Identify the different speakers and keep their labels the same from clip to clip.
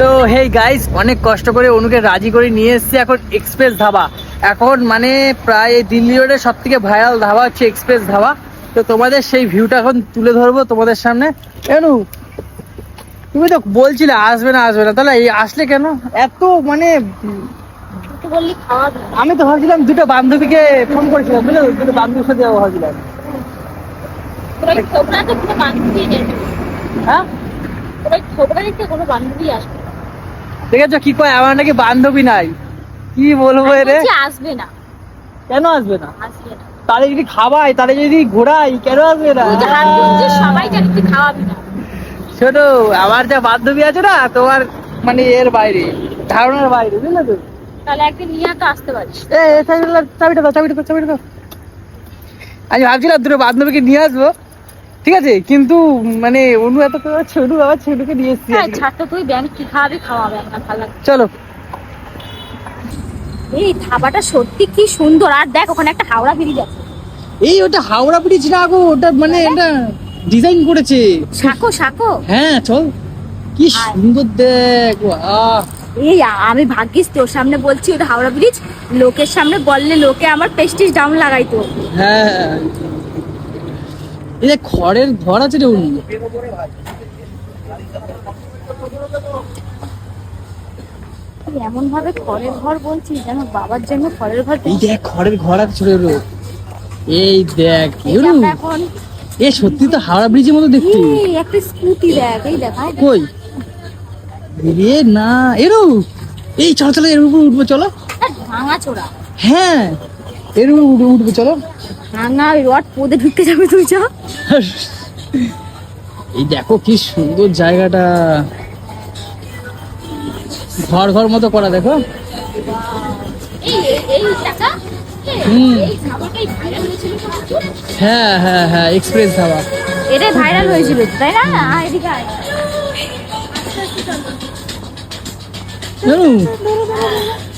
Speaker 1: তো
Speaker 2: hey guys অনেক কষ্ট করে অনুকে রাজি করে নিয়ে এসেছি এখন এক্সপ্রেস ধাবা। এখন মানে প্রায় দিল্লি রোডের সব থেকে ভাইরাল ধাবা হচ্ছে এক্সপ্রেস ধাবা। তো তোমাদের সেই ভিউটা এখন তুলে ধরবো তোমাদের সামনে। এনু, তুমি তো বলছিলে আসবে না আসবে না। তাহলে এই আসলে কেন? এত মানে
Speaker 1: বললি
Speaker 2: আমি তো ভাবছিলাম দুটো বান্ধবীকে ফোন করেছিলাম বুঝলে? দুটো বান্ধবীর সাথে যাব ভাবছিলাম
Speaker 1: ছোকরা তো কোনো বান্ধবী নেই।
Speaker 2: হ্যাঁ?
Speaker 1: ছোকরা দেখতে কোনো বান্ধবী আসবে
Speaker 2: দেখেছ কি কয়? আমার নাকি বান্ধবী নাই। কি বলব রে
Speaker 1: আসবে না।
Speaker 2: কেন আসবে না?
Speaker 1: আসবে না।
Speaker 2: তাহলে যদি খাওয়াই তাহলে যদি ঘোরাই কেন আসবে না?
Speaker 1: তুই যে হাত দিচ্ছিস সবাই জানি তুই খাওয়াবি না।
Speaker 2: ছোট আমার যা বান্ধবী আছে না তোমার মানে এর বাইরে ধারণার বাইরে বুঝলে তো?
Speaker 1: তাহলে একদিন নিয়ে তো আসতে পারিস
Speaker 2: এ এ, চাবিটা দাও, চাবিটা দাও চাবিটা দাও। আমি ভাবছিলাম দুটো বান্ধবীকে নিয়ে আসব। ঠিক আছে কিন্তু মানে অনু এত ছোটু বাবা ছোটুকে নিয়ে এসছি
Speaker 1: হ্যাঁ
Speaker 2: আজকে।
Speaker 1: ছাড় তো তুই ব্যাংক কি খাওয়াবি খাওয়াবে না ভালো
Speaker 2: চলো।
Speaker 1: এই ধাবাটা সত্যি কি সুন্দর আর দেখ ওখানে একটা হাওড়া ব্রিজ আছে।
Speaker 2: এই ওটা হাওড়া ব্রিজ না গো ওটা মানে এটা ডিজাইন করেছে।
Speaker 1: শাকো শাকো
Speaker 2: হ্যাঁ চল। কি সুন্দর দেখ আহ
Speaker 1: এই আমি ভাগ্যিস তোর সামনে বলছি ওটা হাওড়া ব্রিজ। লোকের সামনে বললে লোকে আমার পেস্টিস ডাউন লাগাইতো।
Speaker 2: হ্যাঁ এই খড়ের ঘর আছে রে উনি।
Speaker 1: এমন ভাবে খড়ের ঘর বলছিস যেন বাবার জন্য খড়ের ঘর
Speaker 2: এই দেখ খড়ের ঘর আছে ছোট ছোট। এই দেখ
Speaker 1: এখন
Speaker 2: এ সত্যি তো হাওড়া ব্রিজের মতো দেখতে।
Speaker 1: একটা স্কুটি দেখ এই দেখ।
Speaker 2: কই? রে না এরু এই চলো চলো এর উপর উঠবো চলো।
Speaker 1: ভাঙা চোরা।
Speaker 2: হ্যাঁ এর উপর উঠবো উঠবো চলো।
Speaker 1: ভাঙা ওই রড পদে ঢুকতে যাবে তুই যা
Speaker 2: এই দেখো কি সুন্দর জায়গাটা। ঘর ঘর মতো করা দেখো। হ্যাঁ হ্যাঁ হ্যাঁ এক্সপ্রেস ধাবা।
Speaker 1: এটাই ভাইরাল হয়েছিল তাই না? এদিকে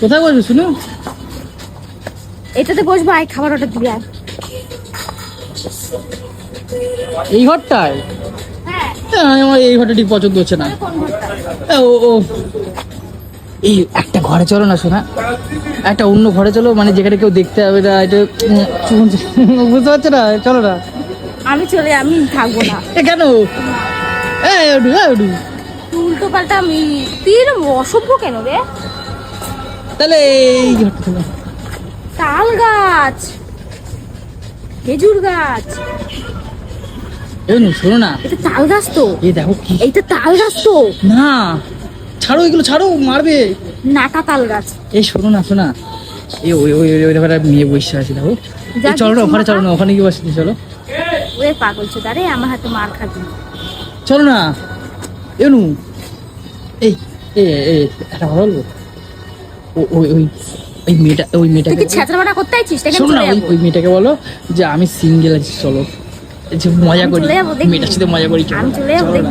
Speaker 2: কোথায় বসবে শুনো?
Speaker 1: এটাতে বসবো আয় খাবার অর্ডার দিবি আয়।
Speaker 2: এই ঘরটায়?
Speaker 1: হ্যাঁ।
Speaker 2: আমার এই ঘরটা ঠিক পছন্দ হচ্ছে না। ও ও। এই একটা ঘরে চলো না শোনা একটা অন্য ঘরে চলো মানে যেখানে কেউ দেখতে হবে না এটা বুঝতে পারছ না? চলো না।
Speaker 1: আমি চলে আমি থাকব না।
Speaker 2: কেন? এ ওডু এ ওডু
Speaker 1: উল্টো পাল্টা এরম অসভ্য কেন রে?
Speaker 2: তাহলে
Speaker 1: তাল গাছ খেজুর গাছ।
Speaker 2: শোনো না।
Speaker 1: এটা তাল গাছ তো।
Speaker 2: এই দেখো কি।
Speaker 1: এইটা তাল গাছ তো।
Speaker 2: না ছাড়ো এগুলো ছাড়ো মারবে।
Speaker 1: নাটা তাল গাছ।
Speaker 2: এই শোনো না শোনা এই ওই ওই ওই দেখো একটা মেয়ে বসে আছে দেখো। চলো না ওখানে চলো। না ওখানে কি বসে চলো।
Speaker 1: ওরে পাগল ছো দাঁড়ে আমার হাতে মার খাবি।
Speaker 2: চলো না। এনু এই এ এ একটা কথা বলব? ও- ওই ওই ওই মেয়েটা ওই মেয়েটাকে
Speaker 1: কি করতে আইছিস?
Speaker 2: শোনো না ওই ওই মেয়েটাকে বলো যে আমি সিঙ্গেল আছি চলো। যে মজা করি? মেয়েটার সাথে মজা করি চলো।
Speaker 1: আমি চলে যাব
Speaker 2: চলো না।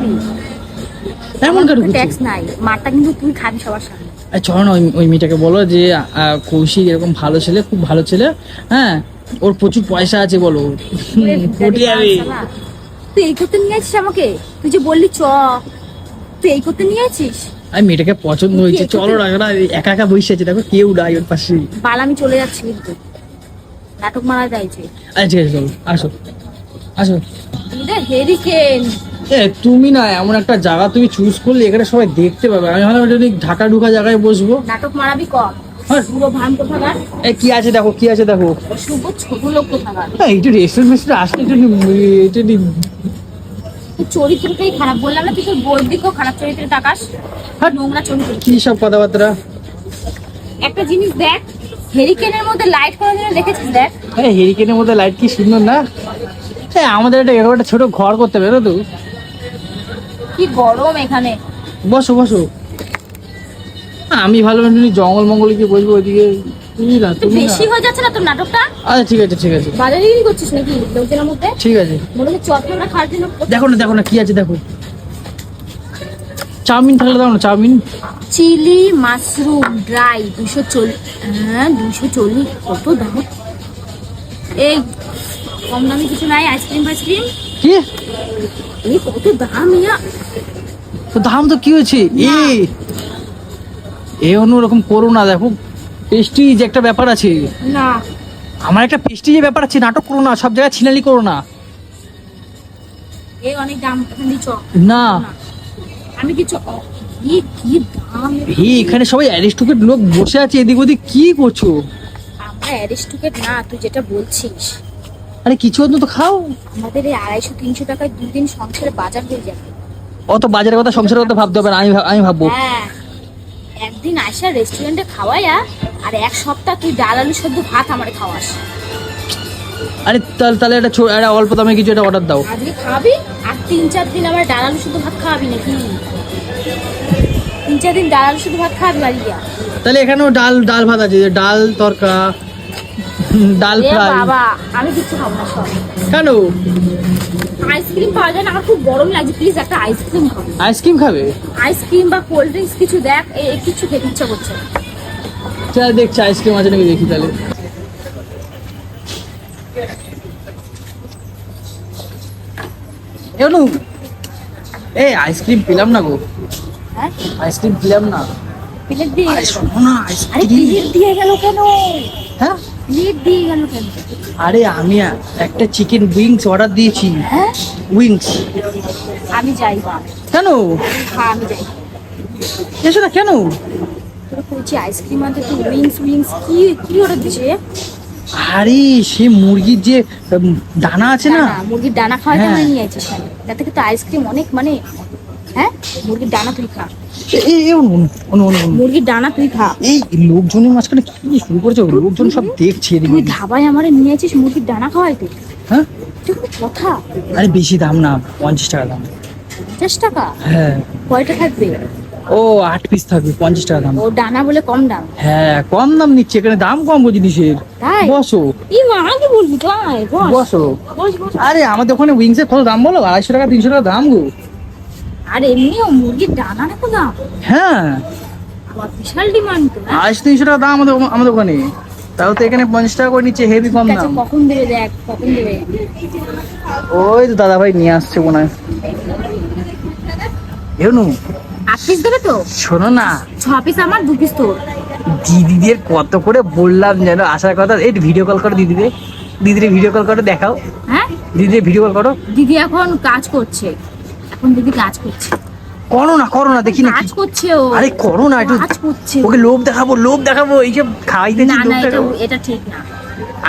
Speaker 2: এমন কেন
Speaker 1: ট্যাক্স নাই। মারটা কিন্তু তুই খাবি সবার সামনে।
Speaker 2: চলো না ওই ওই মেয়েটাকে বলো যে কৌশিক এরকম ভালো ছেলে খুব ভালো ছেলে হ্যাঁ? ওর প্রচুর পয়সা আছে বলো।
Speaker 1: তুই এই করতে নিয়ে আছিস আমাকে? তুই যে বললি চ তুই এই করতে নিয়ে আছিস?
Speaker 2: আমি মেয়েটাকে পছন্দ হয়েছে। চলো না একা একা বসে আছে দেখো কেউ নাই ওর পাশে।
Speaker 1: বাল আমি চলে যাচ্ছি কিন্তু। নাটক মারা যাইছে
Speaker 2: আচ্ছা ঠিক চলো আসো। আসো।
Speaker 1: হেরিকেন
Speaker 2: এ তুমি না এমন একটা জায়গা তুমি চুজ করলে এখানে সবাই দেখতে পাবে। আমি ভাবলাম এটা ঢাকা ঢুকা জায়গায় বসবো।
Speaker 1: নাটক মারাবি কম।
Speaker 2: হ্যাঁ।
Speaker 1: পুরো ভান কোথাকার?
Speaker 2: এ কি আছে দেখো কি আছে দেখো।
Speaker 1: শুভ ছোট লোক কোথাকার?
Speaker 2: হ্যাঁ একটু রেস্টুরেন্ট আসলে এটা
Speaker 1: তুই চরিত্রটাই খারাপ। বললাম না তুই তোর বোর দিকেও খারাপ চরিত্রে তাকাস। নোংরা চরিত্র।
Speaker 2: কি সব কথাবার্তা?
Speaker 1: একটা জিনিস দেখ হেরিকেনের মধ্যে লাইট দিলে দেখেছিস দেখ।
Speaker 2: হ্যাঁ হেরিকেনের মধ্যে লাইট কি সুন্দর না? হ্যাঁ আমাদের একটা এরকম একটা ছোট ঘর করতে হবে তো।
Speaker 1: কি গরম এখানে।
Speaker 2: বসো বসো। আমি ভালো জঙ্গল মঙ্গলে কি বসবো ওইদিকে। তুমি না তুমি
Speaker 1: বেশি হয়ে যাচ্ছে না তোর নাটকটা?
Speaker 2: আচ্ছা ঠিক আছে ঠিক আছে।
Speaker 1: বাজারে কি করছিস নাকি? লোকজনের মধ্যে?
Speaker 2: ঠিক আছে।
Speaker 1: মনে হচ্ছে চট খাওয়ার জন্য
Speaker 2: দেখো না দেখো না কি আছে দেখো। চাউমিন থাকলে দাও না চাউমিন।
Speaker 1: চিলি মাশরুম ড্রাই দুশো চল্লিশ হ্যাঁ দুশো চল্লিশ কত দাম? এই কম দামি কিছু নাই আইসক্রিম ফাইসক্রিম।
Speaker 2: কি?
Speaker 1: এই কত দাম ইয়া?
Speaker 2: তো দাম তো কি হয়েছে? এ এ অন্যরকম করো না দেখো। পেস্টিজ একটা ব্যাপার আছে।
Speaker 1: না।
Speaker 2: আমার একটা পেস্টিজের ব্যাপার আছে নাটক করো না সব জায়গায় ছিনালি করো না।
Speaker 1: এই অনেক দাম
Speaker 2: না।
Speaker 1: আমি কিছু
Speaker 2: এই এখানে সবাই অ্যারিস্টোকেট লোক বসে আছে এদিক ওদিক কি করছ?
Speaker 1: আমরা অ্যারিস্টুকেট না তুই যেটা বলছিস।
Speaker 2: আরে কিছু অন্তত খাও।
Speaker 1: আমাদের এই আড়াইশো তিনশো টাকায় দুদিন সংসারে বাজার হয়ে যাবে।
Speaker 2: অত বাজারের কথা সংসারের কথা ভাবতে হবে না আমি আমি ভাববো।
Speaker 1: হ্যাঁ। একদিন আসা রেস্টুরেন্টে খাওয়াইয়া আর এক সপ্তাহ তুই ডাল আলু সদ্য ভাত আমার খাওয়াস।
Speaker 2: আরে তাহলে তাহলে একটা ছোট একটা অল্প দামে কিছু একটা অর্ডার দাও।
Speaker 1: আজকে খাবি আর তিন চার দিন আমার ডাল আলু শুধু ভাত খাওয়াবি নাকি? তিন চার দিন ডাল আলু শুধু ভাত খাওয়াবি বাড়ি গিয়া।
Speaker 2: তাহলে এখানেও ডাল ডাল ভাত আছে ডাল তরকা ডাল ফ্রাই।
Speaker 1: বাবা আমি কিছু খাব না সব
Speaker 2: কেন?
Speaker 1: আইসক্রিম পাওয়া যায় না আমার খুব গরম লাগছে প্লিজ একটা আইসক্রিম খাব।
Speaker 2: আইসক্রিম খাবে?
Speaker 1: আইসক্রিম বা কোল্ড ড্রিঙ্কস কিছু দেখ এ- এ কিছু খেতে ইচ্ছা করছে
Speaker 2: চল দেখছি আইসক্রিম আছে নাকি দেখি তাহলে। এনু এই আইসক্রিম পেলাম না গো।
Speaker 1: হ্যাঁ?
Speaker 2: আইসক্রিম পেলাম না।
Speaker 1: প্লেট দিয়ে
Speaker 2: না আইসক্রিম।
Speaker 1: দিয়ে গেল কেন?
Speaker 2: হ্যাঁ?
Speaker 1: দিয়ে গেল
Speaker 2: আরে আমি একটা চিকেন উইংস অর্ডার দিয়েছি।
Speaker 1: হ্যাঁ?
Speaker 2: উইংস
Speaker 1: আমি যাই
Speaker 2: কেন?
Speaker 1: হ্যাঁ আমি যাই।
Speaker 2: এসো না কেন?
Speaker 1: বলছি আইসক্রিম আনতে উইংস উইংস কি কি অর্ডার দিছে
Speaker 2: আরে সে মুরগির যে দানা আছে না?
Speaker 1: মুরগির
Speaker 2: হ্যাঁ।
Speaker 1: মানে নিয়ে আইছিস কেন তাতে কিন্তু আইসক্রিম অনেক মানে হ্যাঁ? মুরগির ডানা তুই খা। মুরগির ডানা তুই খা।
Speaker 2: এই লোকজনের মাঝখানে কি শুরু করেছে? লোকজন সব দেখছে
Speaker 1: তুই ধাবায় আমারে নিয়ে আইছিস মুরগির ডানা খাওয়াইতে?
Speaker 2: হ্যাঁ?
Speaker 1: তুই খুব কথা?
Speaker 2: আরে বেশি দাম না পঞ্চাশ টাকা দাম।
Speaker 1: পঞ্চাশ টাকা?
Speaker 2: হ্যাঁ।
Speaker 1: কয়টা থাকবে?
Speaker 2: ও আট পিস থাকবে পঞ্চাশ টাকা দাম।
Speaker 1: ও ডানা বলে কম দাম?
Speaker 2: হ্যাঁ কম দাম নিচ্ছে এখানে দাম কম গো জিনিসের। বসো।
Speaker 1: ই মা আগে বলবি? বসো।
Speaker 2: আরে আমাদের ওখানে উইংস এর কত দাম বলো? আড়াইশো টাকা তিনশো টাকা দাম গো।
Speaker 1: আর এমনিও মুরগির ডানা না দাম?
Speaker 2: হ্যাঁ।
Speaker 1: বিশাল ডিমান্ড তো হ্যাঁ?
Speaker 2: আড়াইশো তিনশো টাকা দাম আমাদের আমাদের ওখানে। তাও তো এখানে পঞ্চাশ টাকা করে নিচ্ছে হেভি কম দাম।
Speaker 1: কখন দেবে দেখ কখন দেবে?
Speaker 2: ওই তো দাদা ভাই নিয়ে আসছে মনে হয়। এনু
Speaker 1: আট পিস দেবে তো?
Speaker 2: শোনো না।
Speaker 1: ছ পিস আমার দু পিস তোর।
Speaker 2: দিদিদের কত করে বললাম যেন আসার কথা এই ভিডিও কল করো দিদিদের। দিদিদের ভিডিও কল করে দেখাও।
Speaker 1: হ্যাঁ?
Speaker 2: দিদির ভিডিও কল করো।
Speaker 1: দিদি এখন কাজ করছে। এখন কাজ করছে।
Speaker 2: করো না করো না দেখি না
Speaker 1: কাজ করছে ও।
Speaker 2: আরে করো না একটু
Speaker 1: কাজ করছে।
Speaker 2: ওকে লোভ দেখাবো লোভ দেখাবো এই যে খাইতেছি
Speaker 1: না না এটা ঠিক না।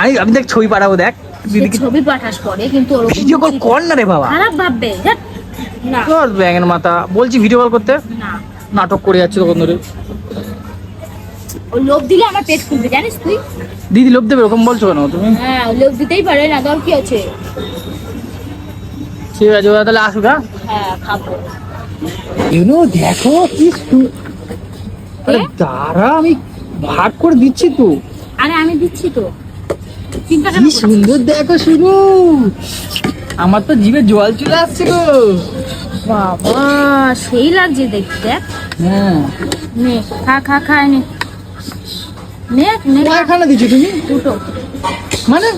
Speaker 2: আমি আমি দেখ ছবি পাঠাবো দেখ।
Speaker 1: ছবি পাঠাস পরে কিন্তু ওরকম
Speaker 2: ভিডিও কল কর না রে বাবা।
Speaker 1: খারাপ ভাববে না।
Speaker 2: তোর ব্যাঙের মাথা। বলছি ভিডিও কল করতে?
Speaker 1: না।
Speaker 2: নাটক করে যাচ্ছে তখন ধরে।
Speaker 1: লোভ দিলে আমার পেট খুলবে জানিস তুই?
Speaker 2: দিদি লোভ দেবে এরকম বলছো কেন তুমি?
Speaker 1: হ্যাঁ লোভ দিতেই পারে না দর কি আছে?
Speaker 2: ঠিক আছে তাহলে আসুক হ্যাঁ?
Speaker 1: হ্যাঁ খাব।
Speaker 2: ইউনো দেখো কি আরে দাঁড়া আমি ভাগ করে দিচ্ছি তো।
Speaker 1: আরে আমি দিচ্ছি তো। চিন্তা
Speaker 2: কি সুন্দর দেখো শুরু। আমার তো জিভে জল চলে আসছে গো।
Speaker 1: বাবা। সেই লাগছে দেখতে দেখ।
Speaker 2: হ্যাঁ।
Speaker 1: নে খা খা খা নে। নে নে খা।
Speaker 2: কয়খানা দিচ্ছ তুমি?
Speaker 1: দুটো।
Speaker 2: মানে?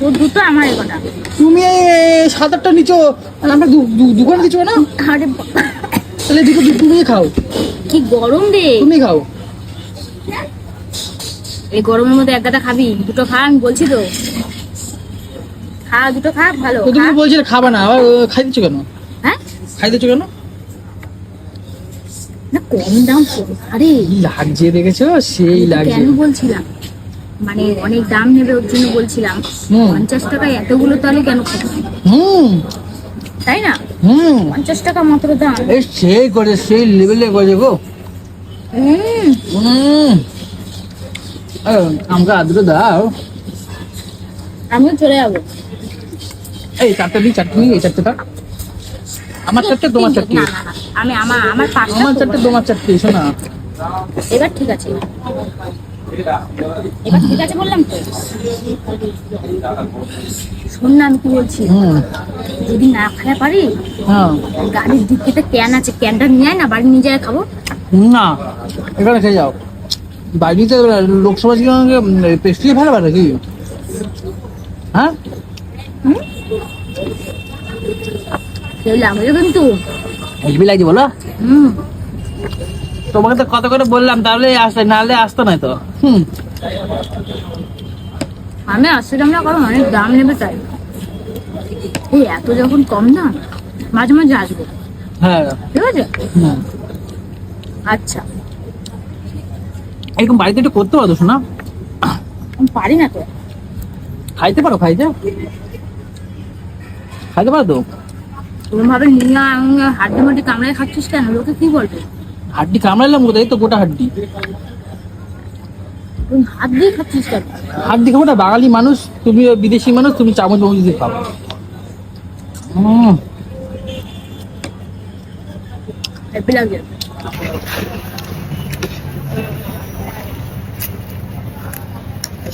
Speaker 1: তোর দুটো আমার এগোটা
Speaker 2: তুমি সাত আটটা নিচ্ছ আর আমরা দু- দু- দিচ্ছ না
Speaker 1: আরে
Speaker 2: তাহলে দুটো তুমি খাও।
Speaker 1: কি গরম রে।
Speaker 2: তুমি খাও।
Speaker 1: এই গরমের মধ্যে এক গাদা খাবি? দুটো খা বলছি তো। খা দুটো খা ভালো
Speaker 2: তুমি বলছিলে খাবা না আবার খাই দিচ্ছ কেন?
Speaker 1: হ্যাঁ?
Speaker 2: খাই দিচ্ছ কেন?
Speaker 1: না কম দাম আরে।
Speaker 2: লাগছে দেখেছ? সেই লাগছে।
Speaker 1: কেন বলছিলাম? মানে অনেক দাম নেবে ওর জন্য বলছিলাম। পঞ্চাশ টাকায় এতগুলো তাহলে কেন
Speaker 2: হুম।
Speaker 1: তাই না?
Speaker 2: হুম।
Speaker 1: পঞ্চাশ টাকা মাত্র দাম।
Speaker 2: সেই করে সেই লেভেলে করে গো। আমাকে আদ্র দাও।
Speaker 1: আমিও চলে যাব।
Speaker 2: এই চারটে দিই চারটে এই চারটে থাক আমার চারটে তোমার চারটে।
Speaker 1: আমি আমার আমার
Speaker 2: আমার চারটে তোমার চারটে এসো না
Speaker 1: এবার ঠিক আছে। এবার ঠিক আছে বললাম তো। শোন না আমি কি বলছি? যদি না খাওয়া পারি
Speaker 2: হ্যাঁ।
Speaker 1: গাড়ির দিক থেকে ক্যান আছে ক্যানটা নিয়ে আয় না বাড়ি নিয়ে যায় খাব।
Speaker 2: না এখানে খেয়ে যাও। বাড়িতে লোকসভা পেস্ট্রি ভালো পারে কি হ্যাঁ?
Speaker 1: লাগবে কিন্তু।
Speaker 2: বলো।
Speaker 1: হুম।
Speaker 2: তোমাকে তো কত করে বললাম তাহলে আসলে নাহলে আসতো না তো। হুম।
Speaker 1: আমি আসছিলাম না কারণ অনেক দাম নেবে তাই। এই এত যখন কম দাম মাঝে মাঝে আসব।
Speaker 2: হ্যাঁ।
Speaker 1: ঠিক আছে? আচ্ছা।
Speaker 2: এরকম বাড়িতে একটু করতে পারো শোনা
Speaker 1: আমি পারি না তো।
Speaker 2: খাইতে পারো খাইতে। খাইতে পারো তো?
Speaker 1: ওরকম ভাবে নিয়ে হাড্ডি মাটি কামড়ায় খাচ্ছিস কেন? লোকে কি বলবে?
Speaker 2: হাড্ডি কামড়ালাম কোথায়? এই তো গোটা হাড্ডি।
Speaker 1: তুই খাচ্ছিস কেন?
Speaker 2: হাড্ডি খাব না বাঙালি মানুষ তুমি বিদেশি মানুষ তুমি চামচ দিয়ে খাব
Speaker 1: হ্যাপি লাগে।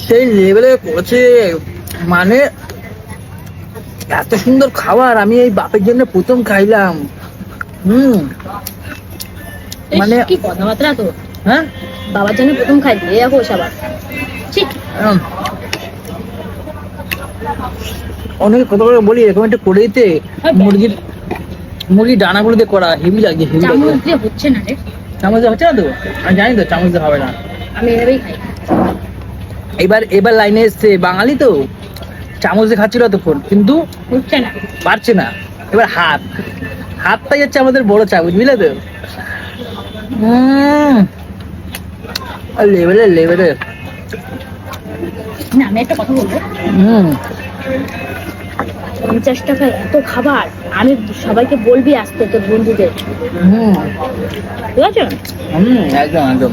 Speaker 2: সেই লেভেলে করেছে মানে এত সুন্দর খাবার আমি এই বাপের জন্য প্রথম খাইলাম। হুম। মানে
Speaker 1: কি কথাবার্তা তো
Speaker 2: হ্যাঁ?
Speaker 1: বাবার জন্য প্রথম খাই দিয়ে যাব সবার ঠিক
Speaker 2: উম। অনেকে কত করে বলি এরকম একটা করে দিতে মুরগির মুরগির ডানাগুলো দিয়ে করা হেভি লাগে হেভি
Speaker 1: চামচ দিয়ে হচ্ছে না রে।
Speaker 2: চামচ দিয়ে হচ্ছে না তো? আমি জানি তো চামচ দিয়ে হবে না।
Speaker 1: আমি এভাবেই খাই।
Speaker 2: এবার এবার লাইনে এসছে বাঙালি তো। চামচ দিয়ে খাচ্ছিল তখন কিন্তু
Speaker 1: হচ্ছে না।
Speaker 2: পারছে না। এবার হাত। হাতটাই হচ্ছে আমাদের বড় চামচ বুঝলে তো? উম। আর লেভেলে লেভেলে
Speaker 1: না আমি একটা কথা বলব।
Speaker 2: হুম।
Speaker 1: পঞ্চাশ টাকায় এত খাবার আমি সবাইকে বলবি আসতে তোর বন্ধুদের।
Speaker 2: হুম।
Speaker 1: ঠিক আছে?
Speaker 2: হুম একদম একদম।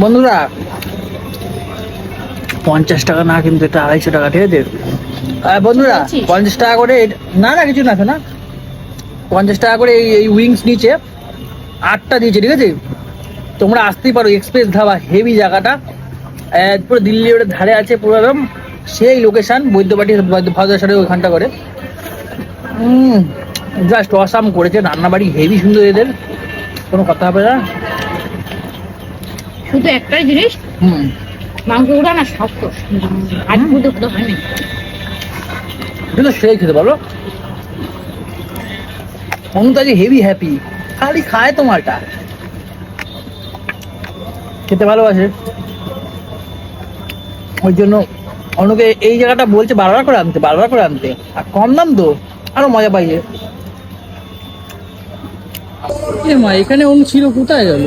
Speaker 2: বন্ধুরা পঞ্চাশ টাকা না কিন্তু এটা আড়াইশো টাকা ঠিক আছে? বন্ধুরা পঞ্চাশ টাকা করে না না কিছু না না পঞ্চাশ টাকা করে এই- উইংস নিচে আটটা দিয়েছে ঠিক আছে? তোমরা আসতেই পারো এক্সপ্রেস ধাবা হেভি জায়গাটা। পুরো দিল্লি রোডের ধারে আছে পুরো একদম সেই লোকেশন বৈদ্যবাটি ভারতেশ্বরের ওইখানটা করে। জাস্ট অসাম করেছে রান্নাবাড়ি হেভি সুন্দর এদের। কোনো কথা হবে না।
Speaker 1: শুধু একটাই জিনিস
Speaker 2: হুম।
Speaker 1: মাংসগুলো না শক্ত। আর হয়
Speaker 2: কিন্তু সেই খেতে বলো অনুতাজি হেভি হ্যাপি খালি খায় তোমারটা। খেতে ভালোবাসে। ওই জন্য অনুকে এই জায়গাটা বলছে বারবার করে আনতে, বারবার করে আনতে। আর কম দাম তো, আরও মজা পাইছে এ মা, এখানে অনু ছিল, কোথায় গেল?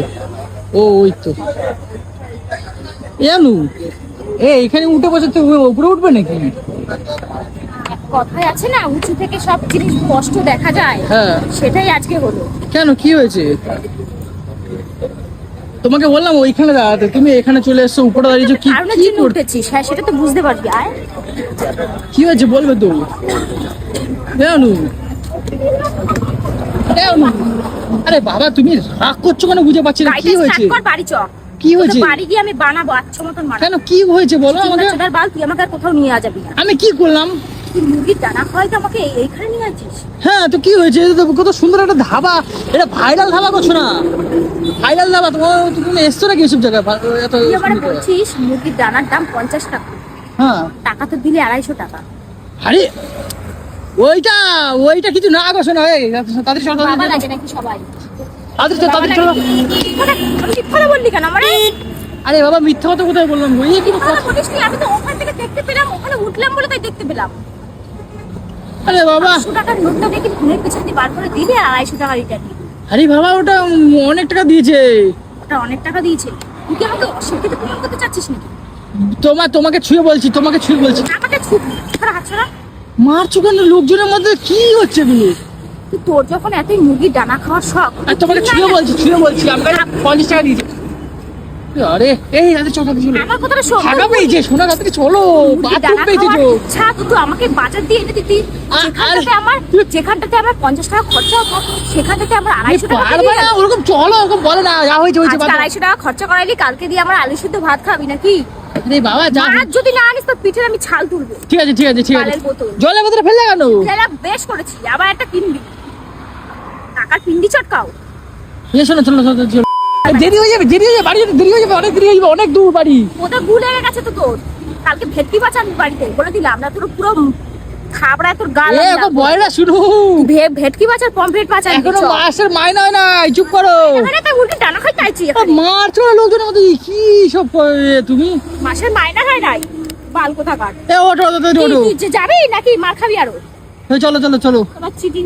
Speaker 2: ও, ওই তো। এনু এ, এখানে উঠে বসে তো উপরে উঠবে নাকি?
Speaker 1: কথায় আছে না উঁচু থেকে সব জিনিস স্পষ্ট দেখা যায়।
Speaker 2: হ্যাঁ।
Speaker 1: সেটাই আজকে হলো।
Speaker 2: কেন কি হয়েছে? তোমাকে বললাম ওইখানে দাঁড়াতে তুমি এখানে চলে এসছো উপরে দাঁড়িয়েছো কি কি
Speaker 1: জন্য
Speaker 2: করতে
Speaker 1: উঠেছিস হ্যাঁ সেটা তো বুঝতে পারবি আয়।
Speaker 2: কি হয়েছে বলবে তো। দেওনু দেওনু আরে বাবা তুমি রাগ করছ কেন বুঝে পাচ্ছি না কি হয়েছে?
Speaker 1: বাড়ি চ।
Speaker 2: কি হয়েছে?
Speaker 1: বাড়ি গিয়ে আমি বানাবো আচ্ছা মতন
Speaker 2: কেন কি হয়েছে বলো আমাকে।
Speaker 1: বাল তুই আমাকে আর কোথাও নিয়ে যাবি
Speaker 2: আমি কি করলাম?
Speaker 1: মুরগির দানা আমাকে এইখানে নিয়ে আছিস
Speaker 2: হ্যাঁ তো কি হয়েছে? তো কত সুন্দর একটা ধাবা। এটা ভাইরাল ধাবা করছ না? ভাইরাল ধাবা তোমার তুমি এসছো নাকি এসব জায়গায়? এত
Speaker 1: তুই আমার বলছিস মুরগির দানার দাম পঞ্চাশ টাকা।
Speaker 2: হ্যাঁ।
Speaker 1: টাকা তো দিলে আড়াইশো টাকা।
Speaker 2: আরে ওইটা ওইটা কিছু না গো শোনো এই তাদের চলো
Speaker 1: বাবা লাগে নাকি সবাই?
Speaker 2: তাদের চলো
Speaker 1: কথা বললি কেন? আমার
Speaker 2: আরে বাবা মিথ্যা কথা কোথায় বললাম গো? এই কি
Speaker 1: কথা বলিস আমি তো ওখান থেকে দেখতে পেলাম ওখানে উঠলাম বলে তাই দেখতে পেলাম।
Speaker 2: আরে বাবা।
Speaker 1: পাঁচশো টাকার নোটটা দেখি ফোনের পেছন দিয়ে বার করে দিলে আড়াইশো টাকা রিটার্ন
Speaker 2: আরে বাবা ওটা অনেক টাকা দিয়েছে।
Speaker 1: ওটা অনেক টাকা দিয়েছে। তুই কি আমাকে অশিক্ষিত প্রমাণ করতে চাচ্ছিস নাকি?
Speaker 2: তোমার তোমাকে ছুঁয়ে বলছি তোমাকে ছুঁয়ে বলছি।
Speaker 1: আমাকে ছুপ ছাড়া হাত ছাড়া।
Speaker 2: মারছো কেন? লোকজনের মধ্যে কি হচ্ছে এগুলো?
Speaker 1: তোর যখন এতই মুরগির ডানা খাওয়ার শখ
Speaker 2: আর তোমাকে ছুঁয়ে বলছি ছুঁয়ে বলছি। আমাকে পঞ্চাশ টাকা দিয়েছে। আরে এই রাতে চলো চলো
Speaker 1: আমার কথাটা শোন।
Speaker 2: টাকা পেয়েছে সোনা রাতে চলো বাথরুম পেয়েছে তো।
Speaker 1: আমাকে বাজার দিয়ে এনে দিতি। যেখানটাতে আমার যেখানটাতে আমার পঞ্চাশ টাকা খরচা হতো সেখানটাতে আমার আড়াইশো টাকা
Speaker 2: পারবে না ওরকম চলো ওরকম বলো না যা হয়েছে হয়েছে
Speaker 1: আজকে আড়াইশো টাকা খরচা করাইলি কালকে দিয়ে আমার আলু শুদ্ধ ভাত খাবি নাকি?
Speaker 2: আরে বাবা যা।
Speaker 1: যদি না আনিস তো পিঠের আমি ছাল তুলবো।
Speaker 2: ঠিক আছে ঠিক আছে ঠিক আছে।
Speaker 1: জলের বোতল।
Speaker 2: ফেললে কেন?
Speaker 1: যারা বেশ করেছি আবার একটা কিনবি টাকার পিন্ডি চটকাও।
Speaker 2: শোনো শোনো শোনো শোনো। দেরি হয়ে যাবে দেরি হয়ে যাবে বাড়ি দেরি হয়ে যাবে অনেক দেরি হয়ে যাবে অনেক দূর বাড়ি।
Speaker 1: ওটা গুলে গেছে তো তোর। কালকে ভেটকি বাঁচান বাড়িতে বলে দিলাম না তোর পুরো খাবড়া তোর গাল
Speaker 2: এ এখন বয়রা শুরু
Speaker 1: ভে- ভেটকি পমফ্রেট
Speaker 2: এখনও মাসের মাইনা হয় না চুপ করো।
Speaker 1: এখানে তো উল্টে ডানা খাই চাইছি
Speaker 2: আর মার চলে লোকজনের মধ্যে কি সব তুমি?
Speaker 1: মাসের মাইনা হয় নাই? বাল কোথা কাট
Speaker 2: এ ওঠো ওঠো ওঠো, ওঠো।
Speaker 1: তুই যে যাবি নাকি? মার খাবি
Speaker 2: আরও। চলো চলো চলো।
Speaker 1: চিটিং